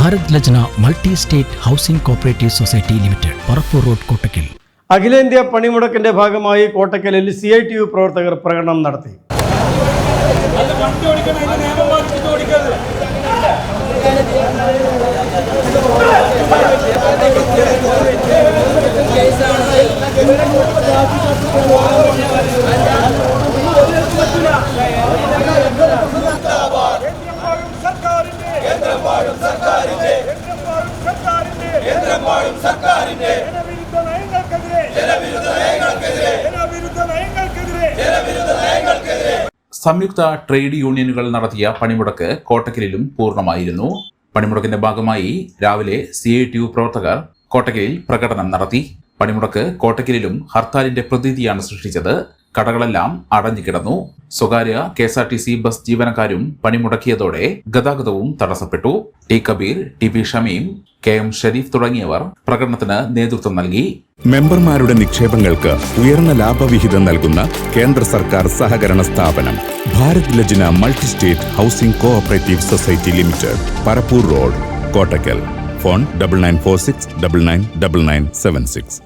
Bharat Lajna multi state housing cooperative society limited Parappur road Kottakkal. അഖിലേന്ത്യാ പണിമുടക്കിന്റെ ഭാഗമായി കോട്ടക്കലിൽ സി ഐ ടി യു പ്രവർത്തകർ പ്രകടനം നടത്തി സർക്കാരിന്റെ കേന്ദ്രമായും സർക്കാരിന്റെ കേന്ദ്രമായും കേന്ദ്രമായും സർക്കാരിന്റെ ജനവിരുദ്ധ നയങ്ങൾക്കെതിരെ. ജനവിരുദ്ധ നയങ്ങൾക്കെതിരെ. ജനവിരുദ്ധ നയങ്ങൾക്കെതിരെ. ജനവിരുദ്ധ നയങ്ങൾക്കെതിരെ. സംയുക്ത ട്രേഡ് യൂണിയനുകൾ നടത്തിയ പണിമുടക്ക് കോട്ടക്കലിലും പൂർണമായിരുന്നു. പണിമുടക്കിന്റെ ഭാഗമായി രാവിലെ സി ഐ ടി യു പ്രവർത്തകർ കോട്ടക്കലിൽ പ്രകടനം നടത്തി. പണിമുടക്ക് കോട്ടക്കലിലും ഹർത്താലിന്റെ പ്രതീതിയാണ് സൃഷ്ടിച്ചത്. കടകളെല്ലാം അടഞ്ഞു കിടന്നു. സ്വകാര്യ K S R T C bus ജീവനക്കാരും പണിമുടക്കിയതോടെ ഗതാഗതവും തടസ്സപ്പെട്ടു. T Kabir T P Shameem K M Sharif തുടങ്ങിയവർ പ്രകടനത്തിന് നേതൃത്വം നൽകി. മെമ്പർമാരുടെ നിക്ഷേപങ്ങൾക്ക് ഉയർന്ന ലാഭവിഹിതം നൽകുന്ന കേന്ദ്ര സർക്കാർ സഹകരണ സ്ഥാപനം Bharat Lajna multi state housing cooperative society limited Parappur road Kottakkal. Phone double nine four six double nine double nine seven six.